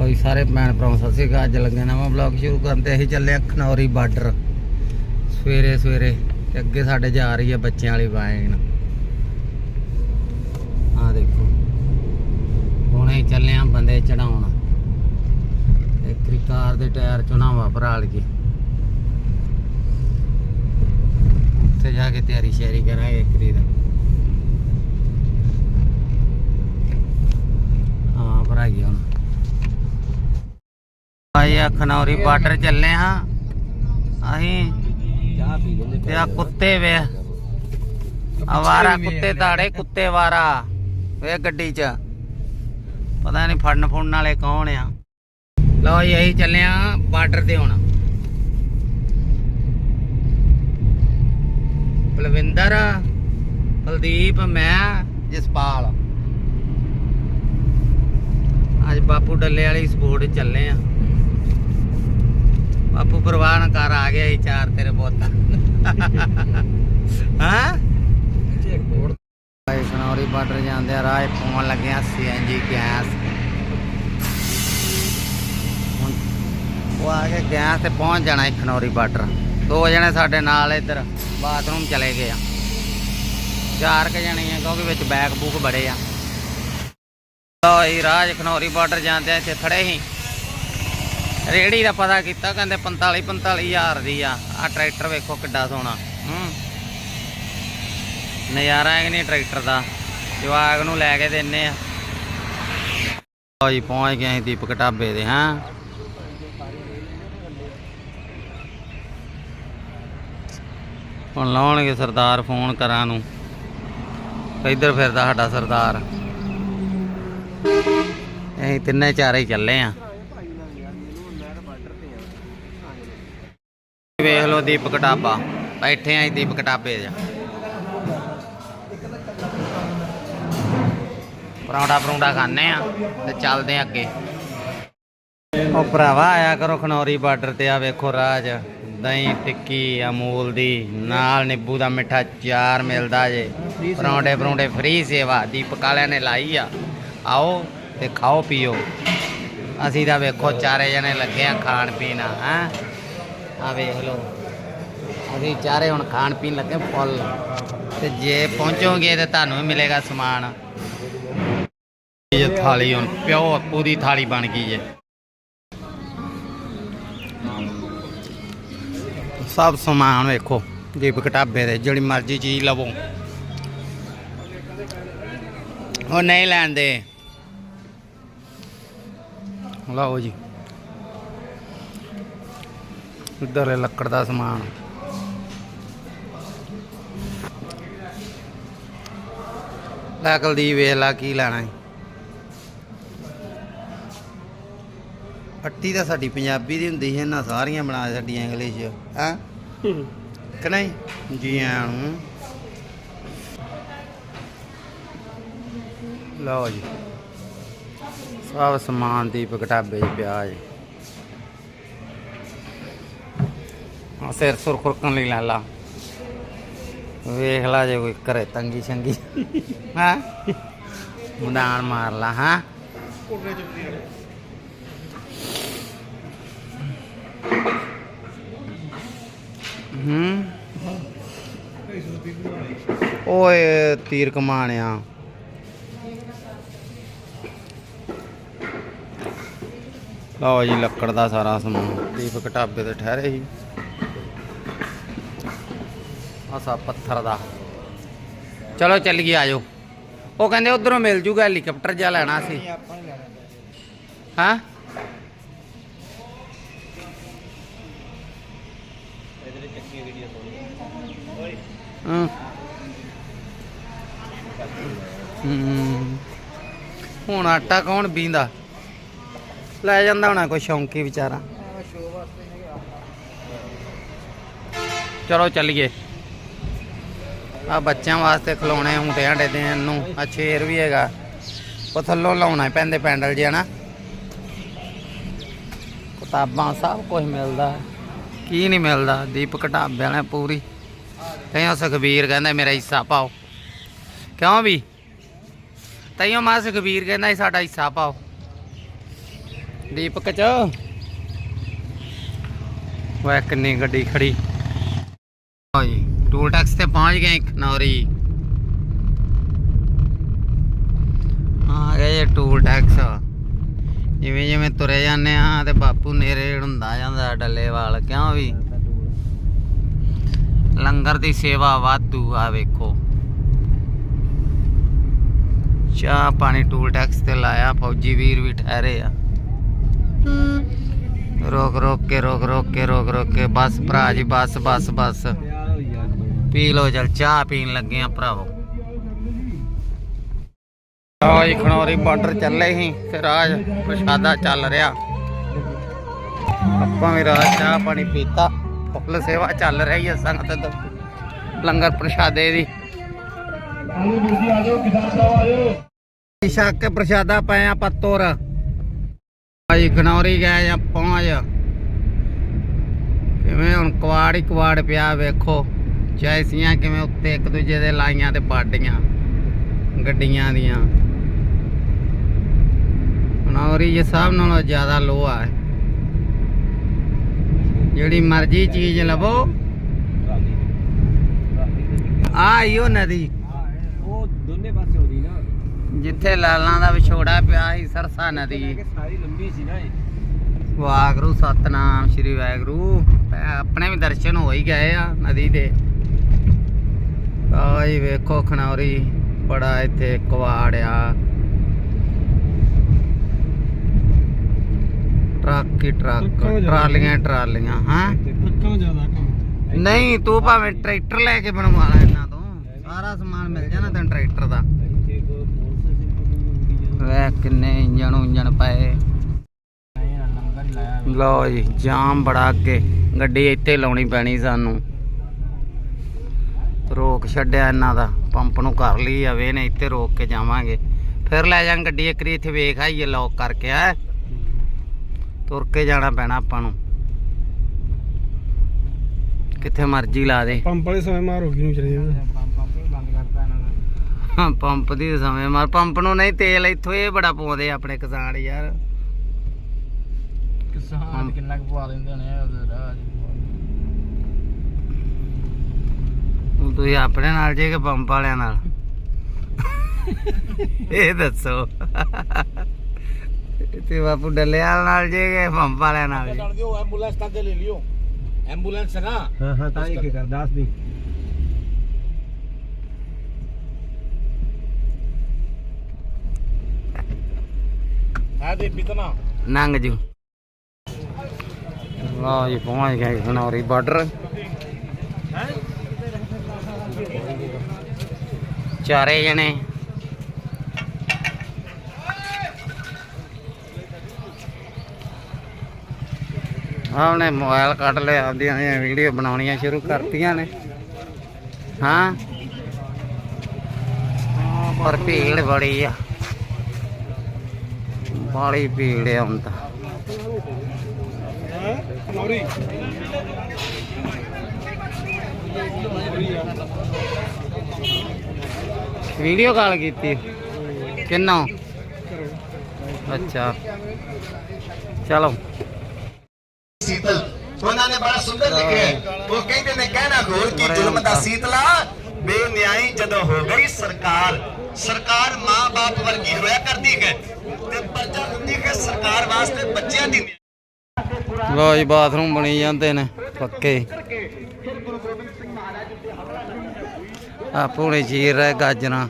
ਓਏ ਸਾਰੇ ਭੈਣ ਭਰਾ ਸਤਿ ਸ਼੍ਰੀ ਅਕਾਲ। ਅੱਜ ਲੱਗੇ ਨਵਾਂ ਬਲੌਗ ਸ਼ੁਰੂ ਕਰਨ ਤੇ ਅਸੀਂ ਚੱਲੇ ਆ ਖਨੌਰੀ ਬਾਰਡਰ ਸਵੇਰੇ ਸਵੇਰੇ ਤੇ ਅੱਗੇ ਸਾਡੇ ਜਾ ਰਹੀ ਹੈ ਬੱਚਿਆਂ ਵਾਲੀ ਵਾਈਨ। ਆ ਦੇਖੋ। ਹੁਣੇ ਹੀ ਚੱਲੇ ਆ ਬੰਦੇ ਚੜਾਉਣ। ਇੱਕ ਕਾਰ ਦੇ ਟਾਇਰ ਚੋਂ ਨਾ ਭਰਾਲ ਕੇ ਉੱਥੇ ਜਾ ਕੇ ਤਿਆਰੀ ਸ਼ਿਆਰੀ ਕਰਾਂਗੇ ਇੱਕਰੀ ਦਾ ਹਾਂ ਭਰਾਈ ਹੁਣ। ਆਈ ਆ ਖਨੌਰੀ ਬਾਰਡਰ ਚੱਲੇ ਹਾਂ। ਅਸੀਂ ਤੇ ਆ ਕੁੱਤੇ ਵੇ। ਆਵਾਰਾ ਕੁੱਤੇ ਤਾੜੇ ਕੁੱਤੇ ਵਾਰਾ। ਵੇ ਗੱਡੀ 'ਚ। ਪਤਾ ਨਹੀਂ ਫੜਨ ਫੁੜਨ ਵਾਲੇ ਕੌਣ ਆ। ਲਓ ਜੀ ਅਸੀਂ ਚੱਲੇ ਆ ਬਾਰਡਰ ਤੇ ਹੁਣ। ਬਲਵਿੰਦਰ ਕੁਲਦੀਪ ਮੈਂ ਜਸਪਾਲ। ਅੱਜ ਬਾਪੂ ਡੱਲੇ ਵਾਲੀ ਸਪੋਰਟ ਚੱਲੇ ਆ ਬਾਪੂ ਪਰਵਾਹ ਨਾ ਕਰ, ਆ ਗਿਆ ਸੀ ਚਾਰ ਤੇਰੇ ਪੁੱਤ। ਹਾਂ? ਭਾਈ ਖਨੌਰੀ ਬਾਰਡਰ ਜਾਂਦੇ ਆ ਰਾਹ ਪਾਉਣ ਲੱਗੇ ਸੀਐਨਜੀ ਗੈਸ। ਉਹ ਆ ਕੇ ਗੈਸ ਤੇ ਪਹੁੰਚ ਜਾਣਾ ਹੈ ਖਨੌਰੀ ਬਾਰਡਰ। ਦੋ ਜਣੇ ਸਾਡੇ ਨਾਲ ਇੱਧਰ ਬਾਥਰੂਮ ਚਲੇ ਗਏ ਆ। ਚਾਰ ਕੇ ਜਣੇ ਆ, ਕਿਉਂਕਿ ਵਿੱਚ ਬੈਗ ਬੂਕ ਬੜੇ ਆ। ਲਓ ਇਹ ਰਾਜ ਖਨੌਰੀ ਬਾਰਡਰ ਜਾਂਦੇ ਆ ਇੱਥੇ ਖੜੇ ਸੀ। ਰੇੜੀ ਦਾ ਪਤਾ ਕੀਤਾ ਕਹਿੰਦੇ 45 45000 ਦੀ ਆ। ਆ ਟਰੈਕਟਰ ਵੇਖੋ ਕਿੱਡਾ ਸੋਹਣਾ। ਹੂੰ। ਨਜ਼ਾਰਾ ਹੈ ਕਿ ਨਹੀਂ ਟਰੈਕਟਰ ਦਾ? ਜਵਾਗ ਨੂੰ ਲੈ ਕੇ ਦਿੰਨੇ ਆ। ਲਓ ਜੀ, ਪਹੁੰਚ ਗਏ ਅਸੀਂ ਦੀਪਕ ਢਾਬੇ ਦੇ ਹਾਂ। ਹੁਣ ਲਾਉਣਗੇ ਸਰਦਾਰ ਫੋਨ ਕਰਾਂ ਨੂੰ। ਇੱਧਰ ਫਿਰਦਾ ਸਾਡਾ ਸਰਦਾਰ। ਅਸੀਂ ਤਿੰਨੇ ਚਾਰੇ ਚੱਲੇ ਆ। ਵੇਖ ਲਓ ਦੀਪਕ ਢਾਬਾ। ਬੈਠੇ ਆਂ ਦੀਪਕ ਢਾਬੇ 'ਚ। ਪਰੌਂਠਾ ਪਰੌਂਠਾ ਖਾਣੇ ਆ ਤੇ ਚੱਲਦੇ ਆ ਅੱਗੇ। ਉਹ ਭਰਾਵਾ, ਆਇਆ ਕਰੋ ਖਨੌਰੀ ਬਾਰਡਰ ਤੇ, ਆ ਵੇਖੋ ਰਾਜ। ਦਹੀਂ, ਟਿੱਕੀ, ਅਮੂਲ ਦੀ, ਨਾਲ ਨਿੰਬੂ ਦਾ ਮਿੱਠਾ ਚਾਰ ਮਿਲਦਾ ਜੇ। ਪਰੌਂਠੇ ਪਰੌਂਠੇ ਫ੍ਰੀ ਸੇਵਾ, ਦੀਪਕ ਵਾਲਿਆਂ ਨੇ ਲਾਈ ਆ। ਆਓ ਤੇ ਖਾਓ ਪੀਓ। ਅਸੀਂ ਤਾਂ ਵੇਖੋ ਚਾਰੇ ਜਣੇ ਲੱਗੇ ਆ ਖਾਣ ਪੀਣ, ਹੈ। ਆ ਵੇਖ ਲਓ। ਅਸੀਂ ਚਾਰੇ ਹੁਣ ਖਾਣ ਪੀਣ ਲੱਗੇ ਫੁੱਲ। ਤੇ ਜੇ ਪਹੁੰਚੋਗੇ ਤੇ ਤੁਹਾਨੂੰ ਵੀ ਮਿਲੇਗਾ ਸਮਾਨ। ਇਹ ਥਾਲੀ ਹੁਣ ਪਿਓ ਪੂਰੀ ਥਾਲੀ ਬਣ ਗਈ ਜੇ। ਸਭ ਸਮਾਨ ਵੇਖੋ ਦੀਪਕ ਢਾਬੇ ਦੇ, ਜਿਹੜੀ ਮਰਜ਼ੀ ਚੀਜ਼ ਲਵੋ। ਉਹ ਨਹੀਂ ਲੈਂਦੇ ਲਓ ਜੀ। ਇੱਧਰ ਹੈ ਲੱਕੜ ਦਾ ਸਮਾਨ। ਲੈ ਕੁਲਦੀਪ, ਵੇਖ ਲਾ ਕੀ ਲੈਣਾ ਹੈ। ਪੱਟੀ ਤਾਂ ਸਾਡੀ ਪੰਜਾਬੀ ਦੀ ਹੁੰਦੀ ਸੀ, ਇਹਨਾਂ ਸਾਰੀਆਂ ਬਣਾ ਸਾਡੀਆਂ ਇੰਗਲਿਸ਼ ਹਾਂ? ਕਿ ਨਹੀਂ? ਜੀ ਆਇਆਂ ਨੂੰ ਲਓ ਜੀ। ਸਭ ਸਮਾਨ ਦੀ ਢਾਬੇ 'ਚ ਪਿਆ ਜੀ। ਸਿਰ ਸੁਰ ਖੁਰਕਣ ਲਈ ਲੈ ਲਾ। ਵੇਖ ਲਾ ਜੇ ਕੋਈ ਘਰੇ ਤੰਗੀ ਛੰਗੀ। ਹਾਂ? ਮੁੰਡਾਨ ਮਾਰ ਲਾ, ਹਾਂ? ਹੂੰ? ਓਏ ਤੀਰ ਕਮਾਣਿਆ। ਲਓ ਜੀ, ਲੱਕੜ ਦਾ ਸਾਰਾ ਸਮਾਨ। ਦੀਪਕ ਢਾਬੇ ਤੇ ਠਹਿਰੇ ਸੀ। ਆਸਾ ਪੱਥਰ ਦਾ। ਚਲੋ ਚੱਲੀਏ ਆਜੋ। ਉਹ ਕਹਿੰਦੇ ਉਧਰੋਂ ਮਿਲ ਜੂਗਾ ਹੈਲੀਕਾਪਟਰ ਜਿਹਾ ਲੈਣਾ ਸੀ। ਹੂੰ? ਹੁਣ ਆਟਾ ਕੌਣ ਬੀਂਦਾ ਲੈ ਜਾਂਦਾ ਹੋਣਾ ਕੋਈ ਸ਼ੌਂਕੀ ਵਿਚਾਰਾ। ਚਲੋ ਚੱਲੀਏ। ਆ ਬੱਚਿਆਂ ਵਾਸਤੇ ਖਿਲੌਣੇ ਹੁੰਦੇ ਆ ਡੇ ਨੂੰ ਆ ਸ਼ੇਰ ਵੀ ਹੈਗਾ। ਉਹ ਥੱਲੋਂ ਲਾਉਣਾ ਪੈਂਦੇ ਪੈਂਡਲ ਜਿਹਾ ਨਾ। ਕਿਤਾਬਾਂ ਸਭ ਕੁਝ ਮਿਲਦਾ। ਕੀ ਨਹੀਂ ਮਿਲਦਾ? ਦੀਪਕ ਢਾਬੇ ਵਾਲੇ ਪੂਰੀ। ਤੈਨੂੰ ਸੁਖਬੀਰ ਕਹਿੰਦਾ, ਮੇਰਾ ਹਿੱਸਾ ਪਾਓ। ਕਿਉਂ ਵੀ? ਤੈਨੂੰ ਮਾ ਸੁਖਬੀਰ ਕਹਿੰਦਾ ਸਾਡਾ ਹਿੱਸਾ ਪਾਓ। ਦੀਪਕ ਚ। ਵੇ ਕਿੰਨੀ ਗੱਡੀ ਖੜੀ। ਲਓ ਟੂਲ ਟੈਕਸ ਤੇ ਪਹੁੰਚ ਗਏ ਖਨੌਰੀ ਆ ਗਏ ਜੀ ਟੂਲ ਟੈਕਸ। ਜਿਵੇਂ ਜਿਵੇਂ ਤੁਰੇ ਜਾਂਦੇ ਆ ਤੇ ਬਾਪੂ ਨੇੜੇ ਹੁੰਦਾ ਜਾਂਦਾ ਡੱਲੇਵਾਲ ਕਿਉਂ ਵੀ? ਲੰਗਰ ਦੀ ਸੇਵਾ ਵਾਧੂ ਆ ਵੇਖੋ। ਚਾਹ ਪਾਣੀ ਟੂਲ ਟੈਕਸ ਤੇ ਲਾਇਆ ਫੌਜੀ ਵੀਰ ਵੀ ਠਹਿਰੇ ਆ। ਰੋਕ ਰੋਕ ਕੇ ਰੋਕ ਰੋਕ ਕੇ ਰੋਕ ਰੋਕ ਕੇ ਬਸ ਭਰਾ ਜੀ ਬਸ ਬਸ ਬਸ। ਪੀ ਲੋ ਜਲ ਚਾਹ ਪੀਣ ਲੱਗੇ ਆ ਭਰਾਵੋ। ਆਹ ਜੀ ਖਣੌਰੀ ਬਾਰਡਰ ਚੱਲੇ ਸੀ, ਫਿਰ ਰਾਜ ਪ੍ਰਸ਼ਾਦਾ ਚੱਲ ਰਿਹਾ। ਆਪਾਂ ਵੀ ਰਾਜ ਚਾਹ ਪਾਣੀ ਪੀਤਾ, ਫੁੱਲ ਸੇਵਾ ਚੱਲ ਰਹੀ ਹੈ ਸੰਗਤ ਦਾ ਲੰਗਰ ਪ੍ਰਸ਼ਾਦੇ ਦੀ। ਛੱਕ ਕੇ ਪ੍ਰਸ਼ਾਦਾ ਪਏ ਆ ਪੱਤੋਰ ਭਾਈ ਖਣੌਰੀ ਗਏ ਜਾਂ ਪਹੁੰਚ। ਕਿਵੇਂ ਹੁਣ ਕੁਆੜ ਹੀ ਕੁਆੜ ਪਿਆ ਵੇਖੋ। ਜੈਸੀਆਂ ਕਿਵੇਂ ਉੱਤੇ ਇੱਕ ਦੂਜੇ ਦੇ ਲਾਈਆਂ ਤੇ ਬਾਡੀਆਂ ਗੱਡੀਆਂ ਦੀਆਂ। ਖਨੌਰੀ ਇਹ ਸਭ ਨਾਲੋਂ ਜ਼ਿਆਦਾ ਲੋਹਾ ਹੈ ਜਿਹੜੀ ਮਰਜ਼ੀ ਚੀਜ਼ ਲਵੋ। ਆ ਇਹੋ ਨਦੀ। ਉਹ ਦੋਨੇ ਪਾਸੇ ਆਉਂਦੀ ਨਾ। ਜਿੱਥੇ ਲਾਲਾਂ ਦਾ ਵਿਛੋੜਾ ਪਿਆ ਸੀ ਸਰਸਾ ਨਦੀ। ਸਾਰੀ ਲੰਬੀ ਸੀ ਨਾ ਇਹ। ਵਾਹਿਗੁਰੂ ਸਤਨਾਮ ਸ੍ਰੀ ਵਾਹਿਗੁਰੂ। ਆਪਣੇ ਵੀ ਦਰਸ਼ਨ ਹੋ ਹੀ ਗਏ ਆ ਨਦੀ ਦੇ। ਆਈ ਵੇਖੋ ਖਨੌਰੀ ਬੜਾ ਇੱਥੇ ਕਵਾੜ ਆ। ਟਰੱਕ ਹੀ ਟਰੱਕ। ਟਰਾਲੀਆਂ ਟਰਾਲੀਆਂ ਹਾਂ? ਟੱਕਾਂ ਜ਼ਿਆਦਾ ਕੰਮ ਨਹੀਂ ਤੂੰ ਭਾਵੇਂ ਟਰੈਕਟਰ ਲੈ ਕੇ ਬਣਵਾ ਲੈ ਇਹਨਾਂ ਤੋਂ। ਸਾਰਾ ਸਮਾਨ ਮਿਲ ਜਾਣਾ ਤੈਨੂੰ ਟਰੈਕਟਰ ਦਾ। ਵੇ ਕਿੰਨੇ ਇੰਜਣ ਉਂਜਣ ਪਏ। ਲਓ ਜੀ ਜਾਮ ਬੜਾ ਅੱਗੇ। ਗੱਡੀ ਇੱਥੇ ਲਾਉਣੀ ਪੈਣੀ ਸਾਨੂੰ। ਰੋਕ ਛੱਡਿਆ ਇਹਨਾਂ ਦਾ। ਪੰਪ ਨੂੰ ਕਰ ਲਈ ਆਵੇ ਨੇ ਇੱਥੇ ਰੋਕ ਕੇ ਜਾਵਾਂਗੇ। ਫਿਰ ਲੈ ਜਾਂ ਗੱਡੀ ਇੱਕ ਰੀ ਇੱਥੇ ਵੇਖ ਆਈਏ ਲੌਕ ਕਰਕੇ ਆ ਤੁਰ ਕੇ ਜਾਣਾ ਪੈਣਾ ਆਪਾਂ ਨੂੰ। ਕਿੱਥੇ ਮਰਜ਼ੀ ਲਾ ਦੇ। ਪੰਪ ਵਾਲੇ ਸਮੇਂ ਮਾਰ ਹੋ ਗਈ ਨੂੰ ਚਲੇ ਜਾਂਦੇ ਪੰਪ ਪੰਪ ਬੰਦ ਕਰਤਾ ਇਹਨਾਂ ਨੇ। ਹਾਂ, ਪੰਪ ਦੀ ਸਮੇਂ ਮਾਰ। ਪੰਪ ਨੂੰ ਨਹੀਂ ਤੇਲ ਇੱਥੋਂ ਇਹ ਬੜਾ ਪਾਉਂਦੇ ਆ ਆਪਣੇ ਕਿਸਾਨ ਯਾਰ। ਕਿਸਾਨ ਕਿੰਨਾ ਕੁ ਪਵਾ ਦਿੰਦੇ ਆ ਉਹਦੇ ਰਾਜ। ਹੁਣ ਤੁਸੀਂ ਆਪਣੇ ਨਾਲ ਜੇ ਕਿ ਪੰਪ ਵਾਲਿਆਂ ਨਾਲ? ਇਹ ਦੱਸੋ। ਤੇ ਬਾਪੂ ਡੱਲੇਵਾਲ ਨਾਲ ਜੇ ਕਿ ਪੰਪ ਵਾਲਿਆਂ ਨਾਲ ਜੇ? ਦਿਓ ਐਂਬੂਲੈਂਸ ਤਾਂ ਲੈ ਲਿਓ। ਐਂਬੂਲੈਂਸ ਹੈ ਨਾ? ਹਾਂ ਹਾਂ ਤਾਂ ਇਹ ਕੀ ਕਰ। ਦੱਸ ਦੀ। ਹੈ ਦੇ ਬਿਤਨਾ ਨੰਗ ਜੂ। ਲਓ ਜੀ ਪਹੁੰਚ ਗਏ ਖਨੌਰੀ ਬਾਰਡਰ। ਚਾਰੇ ਜਣੇ। ਆਉਣੇ ਮੋਬਾਈਲ ਕੱਢ ਲਿਆ, ਆਪਦੀਆਂ ਨੇ ਵੀਡੀਓ ਬਣਾਉਣੀਆਂ ਸ਼ੁਰੂ ਕਰਤੀਆਂ ਨੇ। ਹਾਂ। ਪਰ ਭੀੜ ਬੜੀ ਆ। ਬਾਲੀ ਭੀੜ ਆ ਹੁਣ ਤਾਂ। ਨੌਰੀ ਵੀਡੀਓ ਕਾਲ ਕੀਤੀ। ਕਿੰਨਾ? ਅੱਛਾ। ਚਲੋ। ਸੀਤਲ। ਉਹਨਾਂ ਨੇ ਬੜਾ ਸੁੰਦਰ ਲਿਖਿਆ ਹੈ। ਉਹ ਕਹਿੰਦੇ ਨੇ ਕਹਿਣਾ ਘੋਰ ਕੀ ਜ਼ੁਲਮ ਦਾ ਸੀਤਲਾ ਬੇਨਿਆਈ ਜਦੋਂ ਹੋ ਗਈ ਸਰਕਾਰ। ਸਰਕਾਰ ਮਾਂ-ਬਾਪ ਵਰਗੀ ਹੋਇਆ ਕਰਦੀ ਹੈ ਤੇ ਪਰਜਾ ਹੁੰਦੀ ਹੈ ਸਰਕਾਰ ਵਾਸਤੇ ਬੱਚਿਆਂ ਦੀ। ਲੋ ਜੀ ਬਾਥਰੂਮ ਬਣੀ ਜਾਂਦੇ ਨੇ ਪੱਕੇ। ਆ ਪੂਰੇ ਚੀਰ ਰਹੇ ਗਾਜਰਾਂ।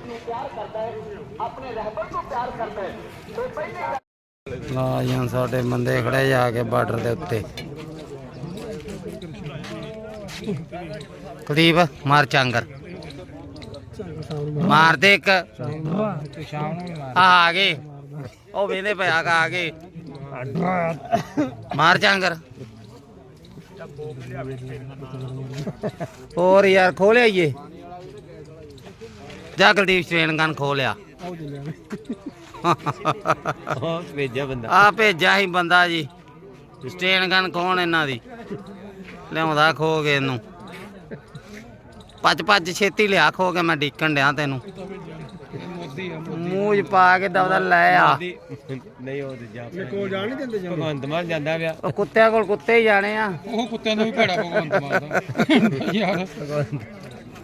ਲਾ ਜਾਂ ਸਾਡੇ ਬੰਦੇ ਖੜੇ ਜਾ ਕੇ ਬਾਰਡਰ ਦੇ ਉੱਤੇ। ਕੁਲਦੀਪ, ਮਾਰ ਚਾਂਗਰ। ਮਾਰ ਦੇ ਇੱਕ। ਆ ਆ ਗਏ। ਉਹ ਵੇਂਦੇ ਪਿਆ ਆ ਗਏ। ਮਾਰ ਚਾਂਗਰ। ਹੋਰ ਯਾਰ ਖੋਲਿਆ ਈਏ ਜਾ ਕੁਲਦੀਪ ਸਟ੍ਰੇਨ ਗਨ ਖੋਲਿਆ ਉਹ ਭੇਜਿਆ ਬੰਦਾ। ਆ ਭੇਜਿਆ ਸੀ ਬੰਦਾ ਜੀ। ਸਟੇਨ ਗਨ ਕੌਣ ਇਹਨਾਂ ਦੀ। ਲਿਆਉਂਦਾ ਖੋ ਕੇ ਇਹਨੂੰ। ਭੱਜ ਭੱਜ ਛੇਤੀ ਲਿਆ ਖੋ ਕੇ ਮੈਂ ਡੀਕਣ ਡਿਆ ਤੈਨੂੰ। ਮੂੰਹ 'ਚ ਪਾ ਕੇ ਦਵਦਾ ਲੈ ਆ। ਨਹੀਂ ਉਹ ਦੂਜਾ ਮੇਰੇ ਕੋਲ ਜਾਣ ਨਹੀਂ ਦਿੰਦੇ ਜਾਂ ਭਗਵੰਤ ਮਾਨ ਜਾਂਦਾ ਪਿਆ। ਉਹ ਕੁੱਤਿਆਂ ਕੋਲ ਕੁੱਤੇ ਹੀ ਜਾਣੇ ਆ। ਉਹ ਕੁੱਤਿਆਂ ਦਾ ਵੀ ਭੈੜਾ ਭਗਵੰਤ ਮਾਰਦਾ ਯਾਰ। ਭਗਵੰਤ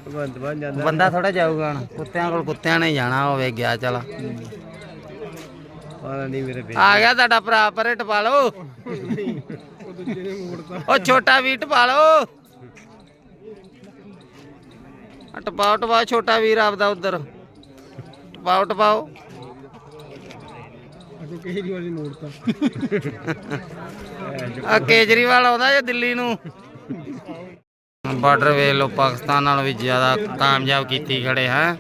ਮਾਨ ਜਾਂਦਾ ਬੰਦਾ ਥੋੜਾ ਜਾਊਗਾ ਹੁਣ। ਕੁੱਤਿਆਂ ਕੋਲ ਕੁੱਤਿਆਂ ਨੇ ਜਾਣਾ ਹੋਵੇ ਗਿਆ ਚਲ। ਪਤਾ ਨਹੀਂ ਮੇਰੇ ਬੇ ਆ ਗਿਆ ਤੁਹਾਡਾ ਭਰਾ ਪਰੇ ਟਪਾ ਲਓ। ਉਹ ਛੋਟਾ ਵੀ ਟਪਾ ਲਓ। ਟਪਾਓ ਟਪਾਓ ਛੋਟਾ ਵੀਰ ਆਪਦਾ ਉਧਰ। ਟਪਾਓ ਟਪਾਓ। ਅਗੋ ਕੇਜਰੀਵਾਲ ਨੇ ਮੋੜਤਾ ਆ ਕੇਜਰੀਵਾਲ ਆਉਂਦਾ ਜੇ ਦਿੱਲੀ ਨੂੰ। ਬਾਰਡਰ ਵੇਖ ਲਓ ਪਾਕਿਸਤਾਨ ਨਾਲੋਂ ਵੀ ਜ਼ਿਆਦਾ ਕਾਮਯਾਬ ਕੀਤੀ ਖੜੇ ਹੈ।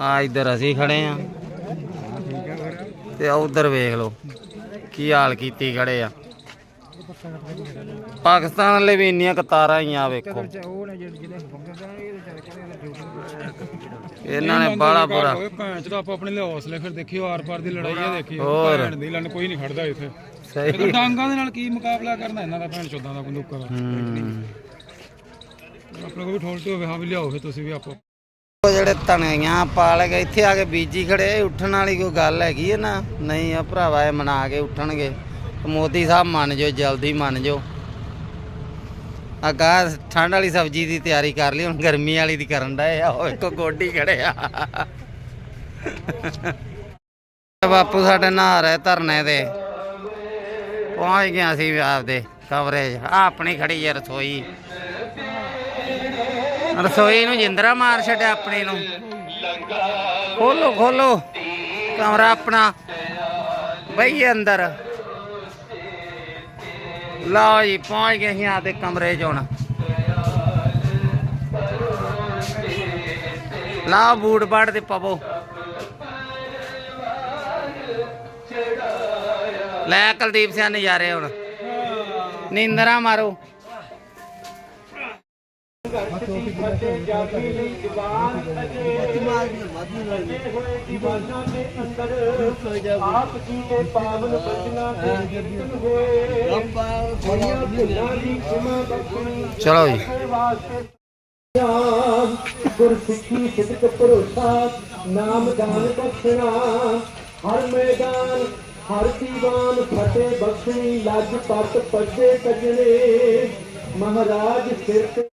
ਆ ਇੱਧਰ ਅਸੀਂ ਖੜੇ ਆ। ਤੇ ਉਧਰ ਵੇਖ ਲਓ ਕੀ ਹਾਲ ਕੀਤੀ ਖੜੇ ਆ। ਪਾਕਿਸਤਾਨ ਵਾਲੇ ਵੀ ਇੰਨੀਆਂ ਕਤਾਰਾਂ ਹੀ ਆ ਵੇਖੋ। ਇਹਨਾਂ ਨੇ ਬਾਲਾ ਬੁਰਾ। ਭੈਣ ਚੋਦ ਆਪੋ ਆਪਣੇ ਲਈ ਹੌਸਲੇ ਫਿਰ ਦੇਖਿਓ ਆਰ ਪਾਰ ਦੀ ਲੜਾਈ ਆ ਦੇਖਿਓ। ਭੈਣ ਦੀ ਲੜਨ ਕੋਈ ਨਹੀਂ ਖੜਦਾ ਇੱਥੇ। ਸਹੀ। ਡਾਂਗਾਂ ਦੇ ਨਾਲ ਕੀ ਮੁਕਾਬਲਾ ਕਰਨਾ ਇਹਨਾਂ ਦਾ ਭੈਣ ਚੋਦਾਂ ਦਾ ਬੰਦੂਕਾਂ ਦਾ ਹੂੰ। ਆਪਣੇ ਕੋਲ ਵੀ ਠੋਲਟੀ ਹੋਵੇ ਹਾਂ ਵੀ ਲਿਆਓ ਫਿਰ ਤੁਸੀਂ ਵੀ ਆਪੋ। ਉਹ ਜਿਹੜੇ ਤਣੀਆਂ ਪਾਲ ਕੇ ਇੱਥੇ ਆ ਕੇ ਬੀਜੀ ਖੜੇ ਇਹ ਉੱਠਣ ਵਾਲੀ ਕੋਈ ਗੱਲ ਹੈਗੀ ਹੈ ਨਾ? ਨਹੀਂ ਆ ਭਰਾਵਾ ਇਹ ਮਨਾ ਕੇ ਉੱਠਣਗੇ। ਮੋਦੀ ਸਾਹਿਬ ਮੰਨ ਜਾਓ ਜਲਦੀ ਮੰਨ ਜਾਓ। ਆ ਗਾਂ ਠੰਡ ਵਾਲੀ ਸਬਜ਼ੀ ਦੀ ਤਿਆਰੀ ਕਰ ਲਈ ਹੁਣ ਗਰਮੀ ਵਾਲੀ ਦੀ ਕਰਨ ਡਏ ਆ। ਉਹ ਇੱਕੋ ਗੋਡੀ ਖੜੇ ਆ। ਬਾਪੂ ਸਾਡੇ ਨਹਾ ਰਹੇ ਧਰਨੇ ਤੇ। ਪਹੁੰਚ ਗਿਆ ਸੀ ਆਪਦੇ ਕਵਰੇਜ ਆ ਆਪਣੀ ਖੜੀ ਹੈ ਰਸੋਈ। ਰਸੋਈ ਨੂੰ ਜਿੰਦਰਾ ਮਾਰ ਛੱਡਿਆ ਆਪਣੀ ਨੂੰ। ਖੋਲੋ ਖੋਲੋ। ਕਮਰਾ ਆਪਣਾ ਬਈ ਅੰਦਰ। ਲਓ ਜੀ, ਪਹੁੰਚ ਗਏ ਸੀ ਆਪਦੇ ਕਮਰੇ 'ਚ ਹੁਣ। ਲਾ ਬੂਟ ਬਾੜ ਤੇ ਪਵੋ। ਲੈ ਕੁਲਦੀਪ ਸਿੰਘ ਨਜ਼ਾਰੇ ਹੁਣ। ਨੀਂਦਰਾ ਮਾਰੋ। ਚਲੋ ਜੀ। ਗੁਰਸਿੱਖੀ ਸਿੱਧਕ ਭਰੋਸਾ ਨਾਮ ਦਾਨ ਬਖਸ਼ਣਾ ਹਰ ਮੈਦਾਨ ਹਰ ਦੀਵਾਨ ਫਤਿਹ ਬਖਸ਼ਣੀ, ਲੱਜ ਪੱਤ ਪੱਜੇ ਕੱਜਣੇ ਮਹਾਰਾਜ ਸਿਰ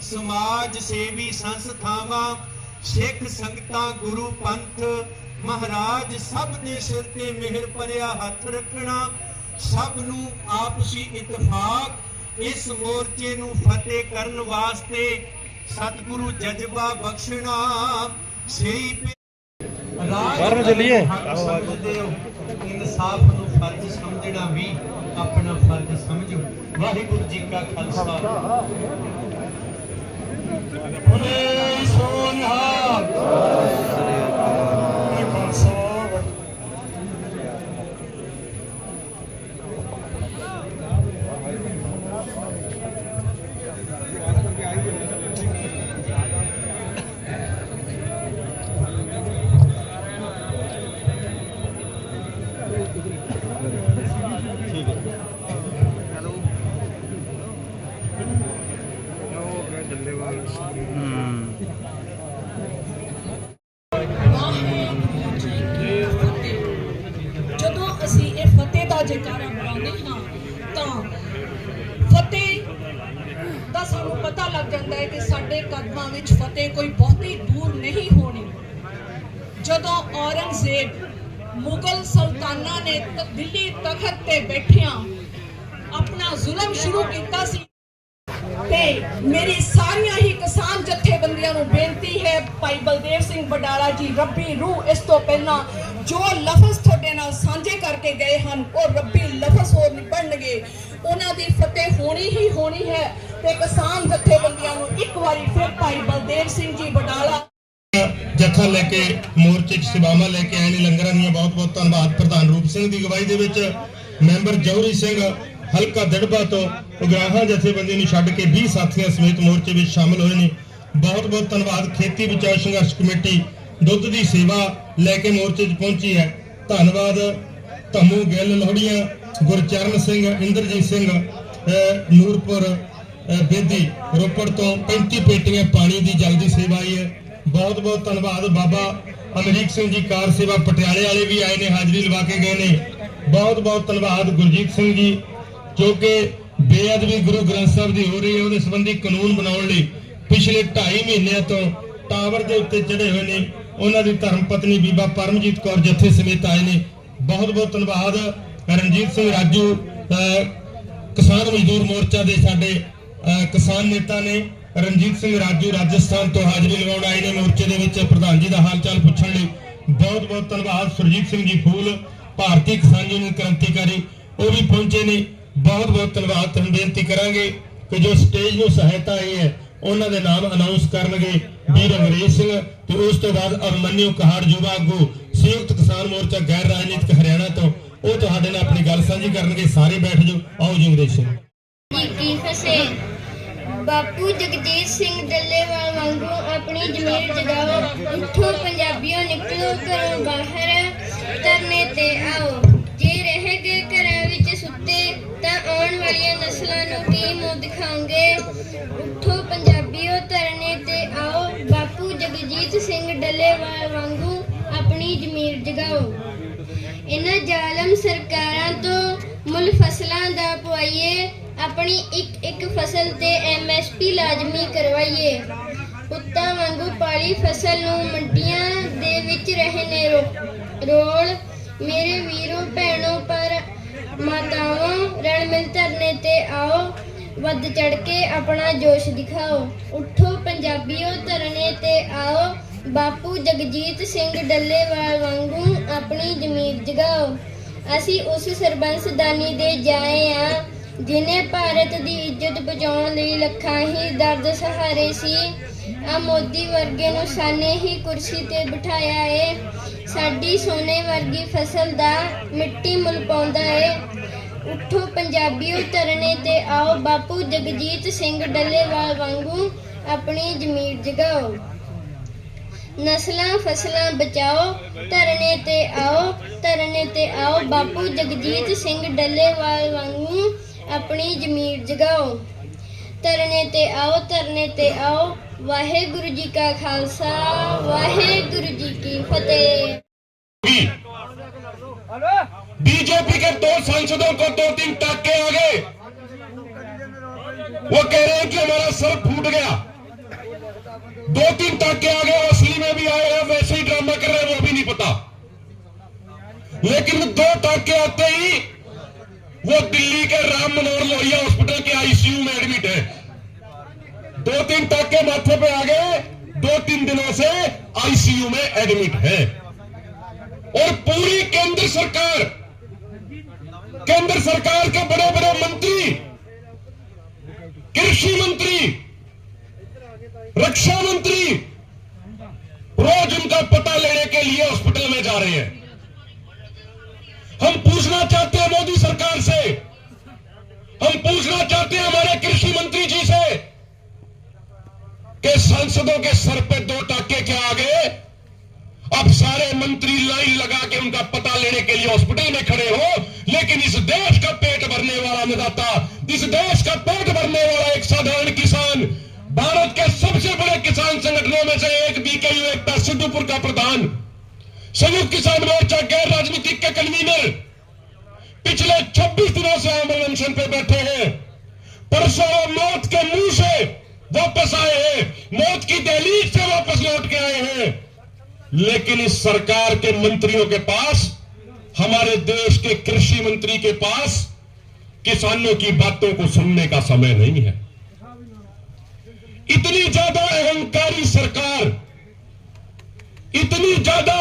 ਸਮਾਜ ਸੇਵੀ ਸੰਸਥਾਵਾਂ, ਸਿੱਖ ਸੰਗਤਾਂ, ਗੁਰੂ ਪੰਥ, ਮਹਾਰਾਜ ਸਭ ਦੇ ਸਿਰ ਤੇ ਮਿਹਰ ਭਰਿਆ ਹੱਥ ਰੱਖਣਾ, ਸਭ ਨੂੰ ਆਪਸੀ ਇਤਫਾਕ, ਇਸ ਮੋਰਚੇ ਨੂੰ ਫਤਿਹ ਕਰਨ ਵਾਸਤੇ ਸਤਿਗੁਰੂ ਜਜ਼ਬਾ ਬਖਸ਼ਣਾ। ਸਹੀ ਬਾਹਰ ਚੱਲੀਏ? ਇਨਸਾਫ ਨੂੰ ਫਰਜ਼ ਸਮਝਣਾ ਵੀ ਆਪਣਾ ਫਰਜ਼ ਸਮਝੋ। ਵਾਹਿਗੁਰੂ ਜੀ ਕਾ ਖਾਲਸਾ। ਬੋਲੇ ਸੋਨਿਹਾਲ ਮੁਗਲ ਸੁਲਤਾਨਾਂ ਨੇ ਦਿੱਲੀ ਤਖਤ ਤੇ ਬੈਠਿਆਂ ਆਪਣਾ ਜ਼ੁਲਮ ਸ਼ੁਰੂ ਕੀਤਾ ਸੀ। ਤੇ ਮੇਰੀ ਸਾਰੀਆਂ ਹੀ ਕਿਸਾਨ ਜਥੇਬੰਦੀਆਂ ਨੂੰ ਬੇਨਤੀ ਹੈ, ਭਾਈ ਬਲਦੇਵ ਸਿੰਘ ਬਡਾਲਾ ਜੀ, ਰੱਬੀ ਰੂਹ ਇਸ ਤੋਂ ਪਹਿਲਾਂ ਜੋ ਲਫ਼ਜ਼ ਤੁਹਾਡੇ ਨਾਲ ਸਾਂਝੇ ਕਰਕੇ ਗਏ ਹਨ, ਉਹ ਰੱਬੀ ਲਫ਼ਜ਼ ਹੋਰ ਨਿਭਣਗੇ ਉਹਨਾਂ ਦੀ ਫਤਿਹ ਹੋਣੀ ਹੀ ਹੋਣੀ ਹੈ ਤੇ ਕਿਸਾਨ ਜਥੇਬੰਦੀਆਂ ਨੂੰ ਇੱਕ ਵਾਰੀ ਫਿਰ ਭਾਈ ਬਲਦੇਵ ਸਿੰਘ ਜੀ ਬਡਾਲਾ ਜੱਥਾ ਲੈ ਕੇ, ਮੋਰਚੇ 'ਚ ਸੇਵਾਵਾਂ ਲੈ ਕੇ ਆਏ ਨੇ। ਲੰਗਰਾਂ ਦੀਆਂ ਬਹੁਤ ਬਹੁਤ ਧੰਨਵਾਦ ਪ੍ਰਧਾਨ ਰੂਪ ਸਿੰਘ ਦੀ ਅਗਵਾਈ ਦੇ ਵਿੱਚ ਮੈਂਬਰ ਜੌਹਰੀ ਸਿੰਘ ਹਲਕਾ ਦੜਬਾ ਤੋਂ ਉਗਰਾਹਾਂ ਜਥੇਬੰਦੀ ਨੂੰ ਛੱਡ ਕੇ 20 ਸਾਥੀਆਂ ਸਮੇਤ ਮੋਰਚੇ ਵਿੱਚ ਸ਼ਾਮਲ ਹੋਏ ਨੇ। ਬਹੁਤ ਬਹੁਤ ਧੰਨਵਾਦ। ਖੇਤੀ ਬਚਾਓ ਸੰਘਰਸ਼ ਕਮੇਟੀ ਦੁੱਧ ਦੀ ਸੇਵਾ ਲੈ ਕੇ ਮੋਰਚੇ 'ਚ ਪਹੁੰਚੀ ਹੈ। ਧੰਨਵਾਦ। ਧੰਮੂ, ਗਿੱਲ, ਲੋਹੜੀਆਂ, ਗੁਰਚਰਨ ਸਿੰਘ, ਇੰਦਰਜੀਤ ਸਿੰਘ ਨੂਰਪੁਰ ਬੇਦੀ, ਰੋਪੜ ਤੋਂ 35 ਪੇਟੀਆਂ ਪਾਣੀ ਦੀ ਜਲ ਦੀ ਸੇਵਾ ਆਈ ਹੈ। ਬਹੁਤ ਬਹੁਤ ਧੰਨਵਾਦ। ਬਾਬਾ ਅਮਰੀਕ ਸਿੰਘ ਜੀ ਕਾਰ ਸੇਵਾ ਪਟਿਆਲੇ ਵਾਲੇ ਵੀ ਆਏ ਨੇ ਹਾਜ਼ਰੀ ਲਵਾ ਕੇ ਗਏ ਨੇ। ਬਹੁਤ ਬਹੁਤ ਧੰਨਵਾਦ ਗੁਰਜੀਤ ਸਿੰਘ ਜੀ ਜੋ ਕਿ ਬੇਅਦਬੀ ਗੁਰੂ ਗ੍ਰੰਥ ਸਾਹਿਬ ਦੀ ਹੋ ਰਹੀ ਹੈ ਉਹਦੇ ਸੰਬੰਧੀ ਕਾਨੂੰਨ ਬਣਾਉਣ ਲਈ ਪਿਛਲੇ 2.5 ਮਹੀਨਿਆਂ ਤੋਂ ਟਾਵਰ ਦੇ ਉੱਤੇ ਚੜੇ ਹੋਏ ਨੇ। ਉਹਨਾਂ ਦੀ ਧਰਮ ਪਤਨੀ ਬੀਬਾ ਪਰਮਜੀਤ ਕੌਰ ਜੱਥੇ ਸਮੇਤ ਆਏ ਨੇ। ਬਹੁਤ ਬਹੁਤ ਧੰਨਵਾਦ। ਰਣਜੀਤ ਸਿੰਘ ਰਾਜੂ ਕਿਸਾਨ ਮਜ਼ਦੂਰ ਮੋਰਚਾ ਦੇ ਸਾਡੇ ਅਹ, ਕਿਸਾਨ ਨੇਤਾ ਨੇ। ਰਣਜੀਤ ਸਿੰਘ ਰਾਜੂ ਰਾਜਸਥਾਨ ਤੋਂ ਹਾਜ਼ਰੀ ਲਗਾਉਣ ਆਏ ਨੇ ਮੋਰਚੇ ਦੇ ਵਿੱਚ। ਪ੍ਰਧਾਨ ਜੀ ਦਾ ਹਾਲ ਚਾਲ ਪੁੱਛਣ ਲਈ ਬਹੁਤ ਬਹੁਤ ਧੰਨਵਾਦ। ਸੁਰਜੀਤ ਸਿੰਘ ਜੀ ਫੂਲ, ਭਾਰਤੀ ਕਿਸਾਨ ਯੂਨੀਅਨ ਕ੍ਰਾਂਤੀਕਾਰੀ, ਉਹ ਵੀ ਪਹੁੰਚੇ ਨੇ। ਬਹੁਤ ਬਹੁਤ ਧੰਨਵਾਦ। ਤੁਹਾਨੂੰ ਬੇਨਤੀ ਕਰਾਂਗੇ ਕਿ ਜੋ ਸਟੇਜ ਨੂੰ ਸਹਾਇਤਾ ਆਈ ਹੈ, ਉਹਨਾਂ ਦੇ ਨਾਮ ਅਨਾਉਂਸ ਕਰਨਗੇ ਵੀਰ ਅੰਗਰੇਜ਼ ਸਿੰਘ ਤੇ ਉਸ ਤੋਂ ਬਾਅਦ ਅਭਿਮਨਿਊ ਕਹਾੜ ਯੁਵਾ ਆਗੂ, ਸੰਯੁਕਤ ਕਿਸਾਨ ਮੋਰਚਾ ਗੈਰ ਰਾਜਨੀਤਿਕ ਹਰਿਆਣਾ ਤੋਂ, ਉਹ ਤੁਹਾਡੇ ਨਾਲ ਆਪਣੀ ਗੱਲ ਸਾਂਝੀ ਕਰਨਗੇ। ਸਾਰੇ ਬੈਠ ਜਾਓ। ਆਓ ਜੀ ਅੰਗਰੇਜ਼ ਸਿੰਘ। ਬਾਪੂ ਜਗਜੀਤ ਸਿੰਘ ਡੱਲੇਵਾਲ ਵਾਂਗੂ ਆਪਣੀ ਜ਼ਮੀਰ ਜਗਾਓ। ਉੱਠੋ ਪੰਜਾਬੀਓ, ਨਿਕਲੋ ਘਰੋਂ ਬਾਹਰ। ਧਰਨੇ ਤੇ ਆਓ। ਜੇ ਰਹਿ ਗਏ ਘਰਾਂ ਵਿੱਚ ਸੁੱਤੇ, ਤਾਂ ਆਉਣ ਵਾਲੀਆਂ ਨਸਲਾਂ ਨੂੰ ਕੀ ਮੂੰਹ ਦਿਖਾਉਂਗੇ ਉੱਠੋ ਪੰਜਾਬੀਓ, ਧਰਨੇ ਤੇ ਆਓ। ਬਾਪੂ ਜਗਜੀਤ ਸਿੰਘ ਡੱਲੇਵਾਲ ਵਾਂਗੂ ਆਪਣੀ ਜ਼ਮੀਰ ਜਗਾਓ। ਇਹਨਾਂ ਜ਼ਾਲਮ ਸਰਕਾਰਾਂ ਤੋਂ ਮੁੱਲ ਫਸਲਾਂ ਦਾ ਪਵਾਈਏ ਆਪਣੀ ਇੱਕ ਇੱਕ ਫਸਲ ਤੇ ਐਮਐਸਪੀ ਲਾਜ਼ਮੀ ਕਰਵਾਈਏ। ਕੁੱਤਾ ਵਾਂਗੂ ਪਾਲੀ ਫਸਲ ਨੂੰ ਮੰਡੀਆਂ ਦੇ ਵਿੱਚ ਰਹੇ ਨੇ ਰੋਲ। ਮੇਰੇ ਵੀਰੋ, ਭੈਣੋ, ਪਰ ਮਾਤਾਵਾਂ ਰਣ ਮਿਲ ਧਰਨੇ ਤੇ ਆਓ। ਵੱਧ ਚੜ ਕੇ ਆਪਣਾ ਜੋਸ਼ ਦਿਖਾਓ। ਉੱਠੋ ਪੰਜਾਬੀਓ, ਧਰਨੇ ਤੇ ਆਓ। ਬਾਪੂ ਜਗਜੀਤ ਸਿੰਘ ਡੱਲੇਵਾਲ ਵਾਂਗੂ ਆਪਣੀ ਜ਼ਮੀਰ ਜਗਾਓ। ਅਸੀਂ ਉਸ ਸਰਬੰਸਦਾਨੀ ਦੇ ਜਾਏ ਆ। ਜਿਨੇ ਭਾਰਤ ਦੀ ਇੱਜ਼ਤ ਬਚਾਉਣ ਲਈ ਲੱਖਾਂ ਹੀ ਦਰਦ ਸਹਾਰੇ ਸੀ, ਆ ਮੋਦੀ ਵਰਗੇ ਨੂੰ ਸਾਨੇ ਹੀ ਕੁਰਸੀ ਤੇ ਬਿਠਾਇਆ ਏ। ਸਾਡੀ ਸੋਨੇ ਵਰਗੀ ਫਸਲ ਦਾ ਮਿੱਟੀ ਮੁੱਲ ਪਾਉਂਦਾ ਏ। ਉੱਠੋ ਪੰਜਾਬੀਓ ਧਰਨੇ ਤੇ ਆਓ, ਬਾਪੂ ਜਗਜੀਤ ਸਿੰਘ ਡੱਲੇਵਾਲ ਵਾਂਗੂ ਆਪਣੀ ਜ਼ਮੀਰ ਜਗਾਓ। ਨਸਲਾਂ ਫਸਲਾਂ ਬਚਾਓ, ਧਰਨੇ ਤੇ ਆਓ, ਧਰਨੇ ਤੇ ਆਓ, ਬਾਪੂ ਜਗਜੀਤ ਸਿੰਘ ਡੱਲੇਵਾਲ ਵਾਂਗੂ ਆਪਣੀ ਜ਼ਮੀਰ ਜਗਾਓ ਧਰਨੇ ਤੇ ਆਓ ਧਰਨੇ ਤੇ ਆਓ ਵਾਹਿਗੁਰੂ ਜੀ ਕਾ ਖਾਲਸਾ ਵਾਹਿਗੁਰੂ ਜੀ ਕੀ ਫਤਿਹ बीजेपी के दो सांसदों को दो तीन टाके आ गए वो कह रहे हैं कि हमारा सर फूट गया दो तीन टाके आ गए असली में भी आए हैं वैसे ही ड्रामा कर रहे हैं वो भी नहीं पता लेकिन दो टाके आते ही वो दिल्ली के राम मनोहर लोहिया हॉस्पिटल के आईसीयू में एडमिट है। दो तीन टाके माथे पे आ गए, दो तीन दिनों से आईसीयू में एडमिट है। और पूरी केंद्र सरकार केंद्र सरकार के बड़े बड़े मंत्री, कृषि मंत्री, रक्षा मंत्री, रोज उनका पता लेने के लिए हॉस्पिटल में जा रहे हैं। पूछना चाहते हैं मोदी सरकार से। हम पूछना चाहते हैं हमारे कृषि मंत्री जी से कि सांसदों के सर पे दो टाके क्या आ गए अब सारे मंत्री लाइन लगा के उनका पता लेने के लिए हॉस्पिटल में खड़े हो, लेकिन इस देश का पेट भरने वाला अन्नदाता इस देश का पेट भरने वाला एक साधारण किसान, भारत के सबसे बड़े किसान संगठनों में से एक बीकेयू एकता सिद्धूपुर का प्रधान, संयुक्त किसान मोर्चा गैर राजनीतिक के कन्वीनर। पिछले 26 दिनों से आंदोलन पे बैठे हैं। परसों मौत के मुँह से वापस आए हैं। मौत की दहलीज से वापस लौट के आए हैं। लेकिन इस सरकार के मंत्रियों के पास, हमारे देश के कृषि मंत्री के पास, किसानों की बातों को सुनने का समय नहीं है। इतनी ज़्यादा अहंकारी सरकार, इतनी ज़्यादा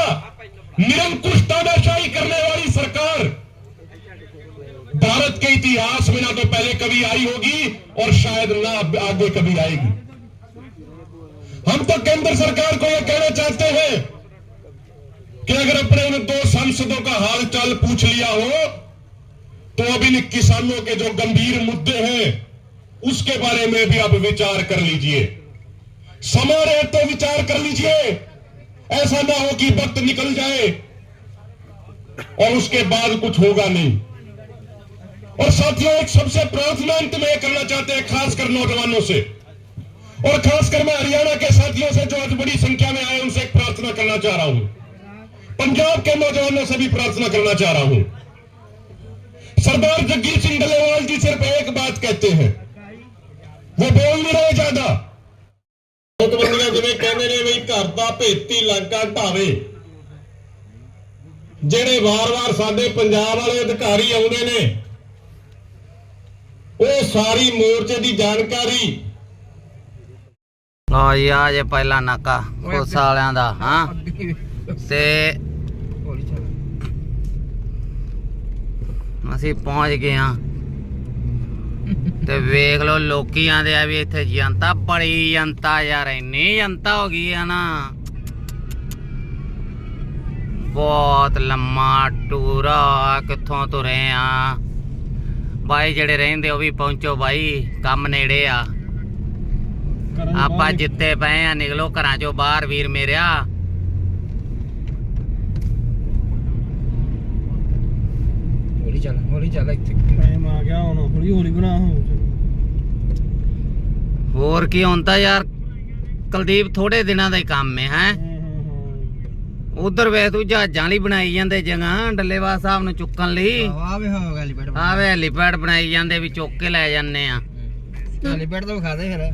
निरंकुश तानाशाही करने वाली सरकार भारत के इतिहास में ना तो पहले कभी आई होगी और शायद ना आगे कभी आएगी। हम तो केंद्र सरकार को यह कहना चाहते हैं कि अगर अपने उन दो सांसदों का हाल चाल पूछ लिया हो तो अब इन किसानों के जो गंभीर मुद्दे हैं, उसके बारे में भी आप विचार कर लीजिए। समय रहे तो विचार कर लीजिए। ऐसा ना हो कि वक्त निकल जाए और उसके बाद कुछ होगा नहीं। और साथियों एक सबसे प्रार्थना अंत में करना चाहते हैं खासकर नौजवानों से और खासकर मैं हरियाणा के साथियों से जो आज बड़ी संख्या में आए उनसे एक प्रार्थना करना चाह रहा हूं पंजाब के नौजवानों से भी प्रार्थना करना चाह रहा हूं सरदार जगजीत सिंह डलेवाल जी सिर्फ एक बात कहते हैं वो बोल नहीं रहे ज्यादा ਬਹੁਤ ਬੰਦੀਆਂ ਜਿਵੇਂ ਕਹਿੰਦੇ ਨੇ ਵੀ ਘਰ ਦਾ ਭੇਤੀ ਲੰਕਾ ਢਾਵੇ ਜਿਹੜੇ ਵਾਰ-ਵਾਰ ਸਾਡੇ ਪੰਜਾਬ ਵਾਲੇ ਅਧਿਕਾਰੀ ਆਉਂਦੇ ਨੇ ਉਹ ਸਾਰੀ ਮੋਰਚੇ ਦੀ ਜਾਣਕਾਰੀ। ਲਓ ਜੀ, ਆ ਜੇ ਪਹਿਲਾ ਨਾਕਾ ਉਸ ਵਾਲਿਆਂ ਦਾ, ਹਾਂ। ਤੇ ਅਸੀਂ ਪਹੁੰਚ ਗਏ ਹਾਂ। ਤੇ ਵੇਖ ਲਓ ਲੋਕੀ ਆਂਦੇ ਆ ਵੀ ਇੱਥੇ ਜਨਤਾ ਬੜੀ, ਜਨਤਾ ਯਾਰ ਇੰਨੀ ਜਨਤਾ ਹੋ ਗਈ ਆ ਨਾ। ਬਹੁਤ ਲੰਮਾ ਟੂਰ ਆ ਕਿੱਥੋਂ ਤੁਰੇ ਆ। ਬਾਈ ਜਿਹੜੇ ਰਹਿੰਦੇ ਉਹ ਵੀ ਪਹੁੰਚੋ ਬਾਈ ਕੰਮ ਨੇੜੇ ਆ। ਆਪਾਂ ਜਿੱਤੇ ਪਏ ਆ ਨਿਕਲੋ ਘਰਾਂ ਚੋਂ ਬਾਹਰ ਵੀਰ ਮੇਰਿਆ। ਹੌਲੀ ਚੱਲ ਹੌਲੀ ਚੱਲ ਇੱਥੇ। ਟਾਈਮ ਆ ਗਿਆ ਹੁਣ ਹੌਲੀ ਹੌਲੀ ਬਣਾ ਹੁਣ। ਹੋਰ ਕੀ ਹੁੰਦਾ ਯਾਰ ਕੁਲਦੀਪ ਥੋੜੇ ਦਿਨਾਂ ਦਾ ਹੀ ਕੰਮ ਹੈ ਹੈ? ਉਧਰ ਵੇ ਤੂੰ ਜਹਾਜ਼ਾਂ ਲਈ ਬਣਾਈ ਜਾਂਦੇ ਜਗ੍ਹਾ ਡੱਲੇਵਾਲ ਸਾਹਿਬ ਨੂੰ ਚੁੱਕਣ ਲਈ। ਆ ਵੇ ਹੋ ਹੈਲੀਪੈਡ ਬਣਾਈ। ਜਾਂਦੇ ਵੀ ਚੁੱਕ ਕੇ ਲੈ ਜਾਂਦੇ ਆ। ਲਿਪੜ ਤਾਂ ਵਿਖਾ ਦੇ ਫਿਰ।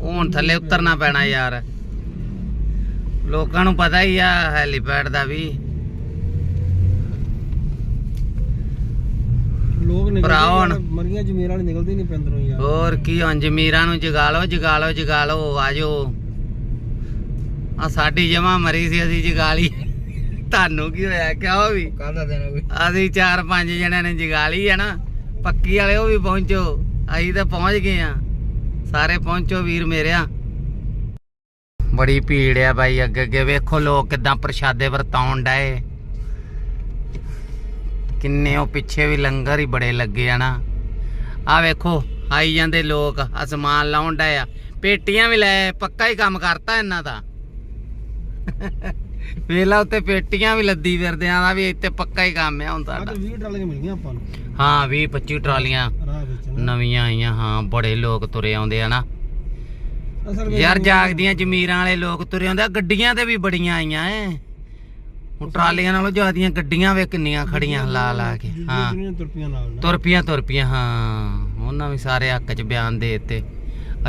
ਹੁਣ ਥੱਲੇ ਉਤਰਨਾ ਪੈਣਾ ਯਾਰ। ਲੋਕਾਂ ਨੂੰ ਪਤਾ ਹੀ ਆ ਹੈਲੀਪੈਡ ਦਾ ਵੀ। ਲੋਕ ਨਿਕਲਦੇ ਭਰਾ ਹੁਣ। ਯਾਰ, ਮਰੀਆਂ ਜ਼ਮੀਰਾਂ ਨਿਕਲਦੇ ਨਹੀਂ ਪੈਂਦਰੋਂ ਯਾਰ। ਹੋਰ ਕੀ ਹੁਣ ਜ਼ਮੀਰਾਂ ਨੂੰ ਜਗਾ ਲਓ ਜਗਾ ਲਓ ਜਗਾ ਲਓ ਆਜੋ। ਆ ਸਾਡੀ ਜਮਾ ਮਰੀ ਸੀ ਅਸੀਂ ਜਗਾ ਲਈ ਤੁਹਾਨੂੰ ਕੀ ਹੋਇਆ ਕਿਉਂ ਵੀ? ਕੱਲ ਦਾ ਦਿਨ ਵੀ ਅਸੀਂ ਚਾਰ ਪੰਜ ਜਣਿਆਂ ਨੇ ਜਗਾ ਲਈ ਹੈ ਨਾ ਪੱਕੀ ਵਾਲੇ ਉਹ ਵੀ ਪਹੁੰਚੋ ਅਸੀਂ ਤਾਂ ਪਹੁੰਚ ਗਏ ਆ। ਸਾਰੇ ਪਹੁੰਚੋ ਵੀਰ ਮੇਰਿਆ ਬੜੀ ਭੀੜ ਆ ਬਾਈ ਅੱਗੇ ਅੱਗੇ ਵੇਖੋ ਲੋਕ ਕਿਦਾਂ ਪ੍ਰਸ਼ਾਦੇ ਵਰਤਾਉਣ ਡਏ। ਕਿੰਨੇ ਉਹ ਪਿੱਛੇ ਵੀ ਲੰਗਰ ਹੀ ਬੜੇ ਲੱਗੇ ਆ ਨਾ। ਆ ਵੇਖੋ ਆਈ ਜਾਂਦੇ ਲੋਕ ਅਸਮਾਨ ਲਾਉਣ ਡਏ ਆ। ਪੇਟੀਆਂ ਵੀ ਲੈ ਪੱਕਾ ਹੀ ਕੰਮ ਕਰਤਾ ਇਹਨਾਂ ਦਾ। ਵੇਲਾ ਉੱਤੇ ਪੇਟੀਆਂ ਵੀ ਲੱਦੀ ਫਿਰਦੇ ਆ ਦਾ ਵੀ ਇੱਥੇ ਪੱਕਾ ਹੀ ਕੰਮ ਆ ਹੁਣ ਸਾਡਾ 20 ਟਰਾਲੀਆਂ ਮਿਲ ਗਈਆਂ ਆਪਾਂ ਨੂੰ। ਹਾਂ 20 25 ਟਰਾਲੀਆਂ ਨਵੀਆਂ ਆਈਆਂ ਹਾਂ ਬੜੇ ਲੋਕ ਤੁਰੇ ਆਉਂਦੇ ਆ ਨਾ। ਯਾਰ ਜਾਗਦੀਆਂ ਜ਼ਮੀਰਾਂ ਵਾਲੇ ਲੋਕ ਤੁਰੇ ਆਉਂਦੇ ਆ ਗੱਡੀਆਂ ਤੇ ਵੀ ਬੜੀਆਂ ਆਈਆਂ ਐ। ਹੁਣ ਟਰਾਲੀਆਂ ਨਾਲੋਂ ਜ਼ਿਆਦੀਆਂ ਗੱਡੀਆਂ ਵੇ ਕਿੰਨੀਆਂ ਖੜੀਆਂ ਲਾ ਲਾ ਕੇ ਹਾਂ। ਤੁਰਪੀਆਂ ਤੁਰਪੀਆਂ ਹਾਂ। ਉਹਨਾਂ ਵੀ ਸਾਰੇ ਹੱਕ 'ਚ ਬਿਆਨ ਦੇ ਦਿੱਤੇ।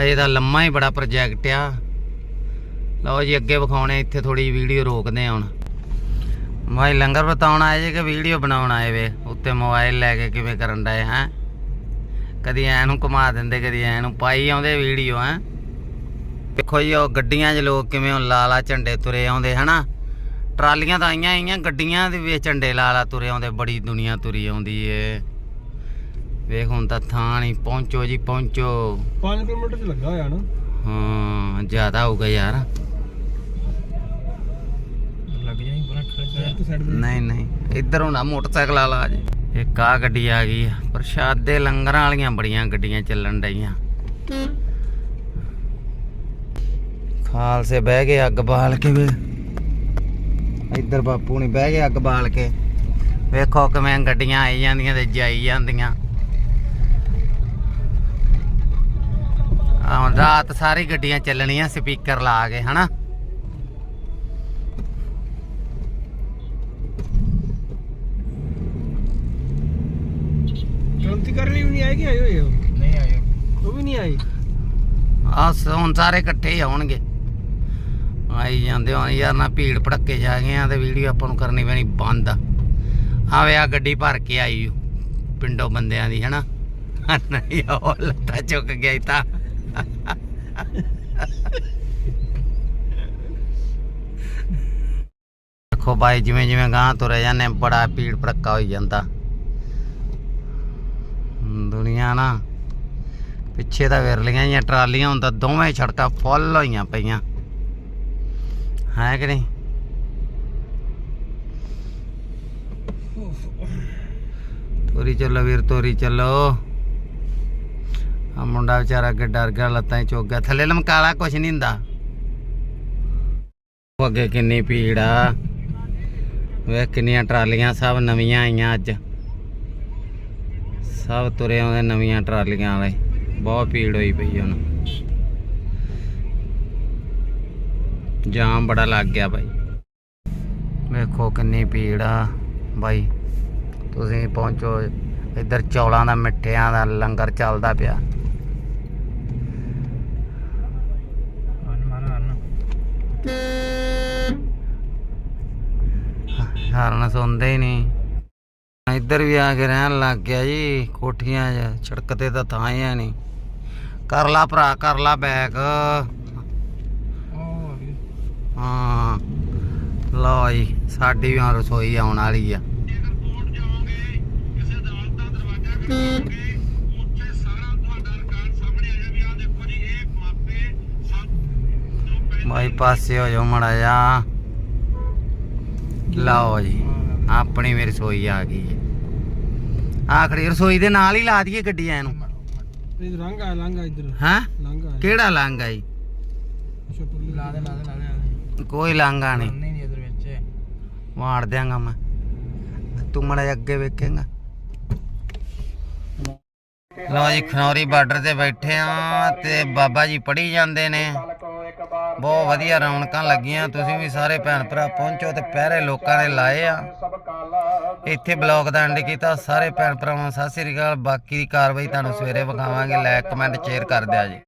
ਅਜੇ ਤਾਂ ਲੰਮਾ ਹੀ ਬੜਾ ਪ੍ਰੋਜੈਕਟ ਆ। ਲਓ ਜੀ, ਅੱਗੇ ਵਿਖਾਉਣੇ, ਇੱਥੇ ਥੋੜੀ ਵੀਡੀਓ ਰੋਕਦੇ ਆ ਹੁਣ। ਭਾਈ, ਲੰਗਰ ਬਤਾਉਣ ਆਏ ਜੇ ਕਿ ਵੀਡੀਓ ਬਣਾਉਣ ਆਏ ਵੇ? ਉੱਤੇ ਮੋਬਾਈਲ ਲੈ ਕੇ ਕਿਵੇਂ ਕਰਨ ਡਏ, ਹੈ? ਕਦੀ ਐ ਨੂੰ ਘੁਮਾ ਦਿੰਦੇ, ਕਦੀ ਐ ਨੂੰ ਪਾਈ ਆਉਂਦੇ ਵੀਡੀਓ, ਹੈ? ਦੇਖੋ ਜੀ, ਉਹ ਗੱਡੀਆਂ 'ਚ ਲੋਕ ਕਿਵੇਂ ਉਹ ਲਾਲਾ ਝੰਡੇ ਤੁਰੇ ਆਉਂਦੇ, ਹਨਾ? ਟਰਾਲੀਆਂ ਤਾਂ ਆਈਆਂ ਆਈਆਂ, ਗੱਡੀਆਂ ਦੇ ਵਿੱਚ ਝੰਡੇ ਲਾਲਾ ਤੁਰੇ ਆਉਂਦੇ, ਬੜੀ ਦੁਨੀਆ ਤੁਰੀ ਆਉਂਦੀ ਏ। ਵੇਖ, ਹੁਣ ਤਾਂ ਥਾਂ ਨਹੀਂ ਪਹੁੰਚੋ ਜੀ, ਪਹੁੰਚੋ। 5 ਕਿਲੋਮੀਟਰ ਚ ਲੱਗਾ ਹੋਇਆ ਨਾ। ਹਾਂ ਜ਼ਿਆਦਾ ਹੋਊਗਾ ਯਾਰ। ਲੱਗ ਜਾਈ ਬੜਾ ਖੜਾ ਇੱਕ ਸਾਈਡ ਨਹੀਂ ਨਹੀਂ ਇੱਧਰ ਹੋਣਾ ਮੋਟਰਸਾਈਕਲ ਵਾਲਾ ਜੀ। ਇੱਕ ਆ ਗੱਡੀ ਆ ਗਈ ਆ। ਪ੍ਰਸ਼ਾਦੇ ਲੰਗਰਾਂ ਵਾਲੀਆਂ ਬੜੀਆਂ ਗੱਡੀਆਂ ਚੱਲਣ ਡਈਆਂ। ਖਾਲਸੇ ਬਹਿ ਗਏ ਅੱਗ ਬਾਲ ਕੇ ਵੇ। ਇੱਧਰ ਬਾਪੂ ਨੇ ਬਹਿ ਗਏ ਅੱਗ ਬਾਲ ਕੇ। ਵੇਖੋ ਕਿਵੇਂ ਗੱਡੀਆਂ ਆਈ ਜਾਂਦੀਆਂ ਤੇ ਜਾਈ ਜਾਂਦੀਆਂ। ਆਹ ਹੁਣ ਰਾਤ ਸਾਰੀ ਗੱਡੀਆਂ ਚੱਲਣੀਆਂ ਸਪੀਕਰ ਲਾ ਕੇ ਹਨਾ? ਕ੍ਰਾਂਤੀਕਾਰੀ ਲਈ ਵੀ ਨਹੀਂ ਆਏਗੀ ਆਏ ਹੋਏ ਹੋ? ਨਹੀਂ ਆਇਆ ਉਹ ਵੀ ਨਹੀਂ ਆਏ? ਆ ਹੁਣ ਸਾਰੇ ਇਕੱਠੇ ਹੀ ਆਉਣਗੇ। ਆਈ ਜਾਂਦੇ ਹੋ ਯਾਰ ਨਾ ਭੀੜ ਭੜੱਕੇ ਜਾ ਗਏ ਆ ਤੇ ਵੀਡੀਓ ਆਪਾਂ ਨੂੰ ਕਰਨੀ ਪੈਣੀ ਬੰਦ। ਆਵੇ ਆ ਗੱਡੀ ਭਰ ਕੇ ਆਈ ਪਿੰਡੋਂ ਬੰਦਿਆਂ ਦੀ ਹਨਾ? ਨਹੀਂ ਉਹ ਲੱਤਾਂ ਚੁੱਕ ਗਿਆ ਤਾਂ। ਦੇਖੋ ਬਾਈ, ਜਿਵੇਂ ਜਿਵੇਂ ਗਾਂ ਤੁਰੇ ਜਾਂਦੇ ਬੜਾ ਭੀੜ ਭੜੱਕਾ ਹੋਈ ਜਾਂਦਾ। ਦੁਨੀਆ ਨਾ, ਪਿੱਛੇ ਤਾਂ ਵਿਰਲੀਆਂ ਜਾਂ ਟਰਾਲੀਆਂ ਹੁੰਦਾ ਤਾਂ ਦੋਵੇਂ ਸੜਕਾਂ ਫੁੱਲ ਹੋਈਆਂ ਪਈਆਂ। ਹੈ ਕਿ ਨਹੀਂ? ਤੋਰੀ ਚੱਲੋ ਵੀਰ, ਤੋਰੀ ਚੱਲੋ। ਆ ਮੁੰਡਾ ਵਿਚਾਰਾ ਅੱਗੇ ਡਰ ਗਿਆ ਲੱਤਾਂ 'ਚ ਚੁੱਕ ਗਿਆ ਥੱਲੇ ਲਮਕਾਲਾ, ਕੁਛ ਨਹੀਂ ਹੁੰਦਾ। ਉਹ ਅੱਗੇ ਕਿੰਨੀ ਭੀੜ ਆ। ਵੇਖ ਕਿੰਨੀਆਂ ਟਰਾਲੀਆਂ, ਸਭ ਨਵੀਆਂ ਆਈਆਂ ਅੱਜ। ਸਭ ਤੁਰੇ ਆਉਂਦੇ ਨਵੀਆਂ ਟਰਾਲੀਆਂ ਵਾਲੇ। ਬਹੁਤ ਭੀੜ ਹੋਈ ਪਈ ਹੁਣ। ਜਾਮ ਬੜਾ ਲੱਗ ਗਿਆ ਬਾਈ। ਵੇਖੋ ਕਿੰਨੀ ਭੀੜ ਆ। ਬਾਈ, ਤੁਸੀਂ ਪਹੁੰਚੋ। ਇੱਧਰ ਚੌਲਾਂ ਦਾ, ਮਿੱਠਿਆਂ ਦਾ ਲੰਗਰ ਚੱਲਦਾ ਪਿਆ। ਹਰਨ ਸੁਣਦੇ ਹੀ ਨਹੀਂ। ਇੱਧਰ ਵੀ ਆ ਕੇ ਰਹਿਣ ਲੱਗ ਗਿਆ ਜੀ, ਕੋਠੀਆਂ 'ਚ ਸੜਕ ਤੇ ਤਾਂ ਥਾਂ ਹੀ ਹੈ ਨਹੀਂ। ਕਰ ਲਾ ਭਰਾ, ਕਰ ਲਾ ਬੈਕ ਹਾਂ, ਲਓ ਜੀ, ਸਾਡੀ ਵੀ ਹੁਣ ਰਸੋਈ ਆਉਣ ਵਾਲੀ ਆ। ਬਾਈ ਪਾਸੇ ਹੋ ਜਾਓ ਮੜਾ ਜਾ ਲਓ ਜੀ ਆਪਣੀ ਮੇਰੀ ਰਸੋਈ ਆ ਗਈ ਹੈ ਆਖਰੀ ਰਸੋਈ ਦੇ ਨਾਲ ਹੀ ਲਾ ਦਈਏ ਗੱਡੀਆਂ ਨੂੰ ਇਹ ਰੰਗ ਆ ਆ ਇੱਧਰ। ਹਾਂ? ਆ। ਕਿਹੜਾ ਲਾਂਗਾ ਜੀ? ਸ਼ੁਪਰ ਲਾ ਦੇ ਲਾ ਦੇ ਲਾ ਦੇ ਕੋਈ ਲਾਂਗਾ ਨਹੀਂ। ਨਹੀਂ ਇਧਰ ਵਿੱਚ। ਮਾਰ ਦਿਆਂਗਾ ਮੈਂ। ਤੂੰ ਮੜਾ ਅੱਗੇ ਵੇਖੇਂਗਾ। ਲਓ ਜੀ ਖਨੌਰੀ ਬਾਰਡਰ ਤੇ ਬੈਠੇ ਆ ਤੇ ਬਾਬਾ ਜੀ ਪੜੀ ਜਾਂਦੇ ਨੇ। ਬਹੁਤ ਵਧੀਆ ਰੌਣਕਾਂ ਲੱਗੀਆਂ। ਤੁਸੀਂ ਵੀ ਸਾਰੇ ਭੈਣ ਭਰਾ ਪਹੁੰਚੋ ਤੇ ਪਹਿਰੇ ਲੋਕਾਂ ਨੇ ਲਾਏ ਆ। ਇੱਥੇ ਬਲੌਗ ਦਾ ਐਂਡ ਕੀਤਾ। ਸਾਰੇ ਭੈਣ ਭਰਾਵਾਂ ਨੂੰ ਸਤਿ ਸ੍ਰੀ ਅਕਾਲ। ਬਾਕੀ ਦੀ ਕਾਰਵਾਈ ਤੁਹਾਨੂੰ ਸਵੇਰੇ ਵਿਖਾਵਾਂਗੇ। ਲਾਈਕ ਕਮੈਂਟ ਸ਼ੇਅਰ ਕਰ ਦਿਆ ਜੀ।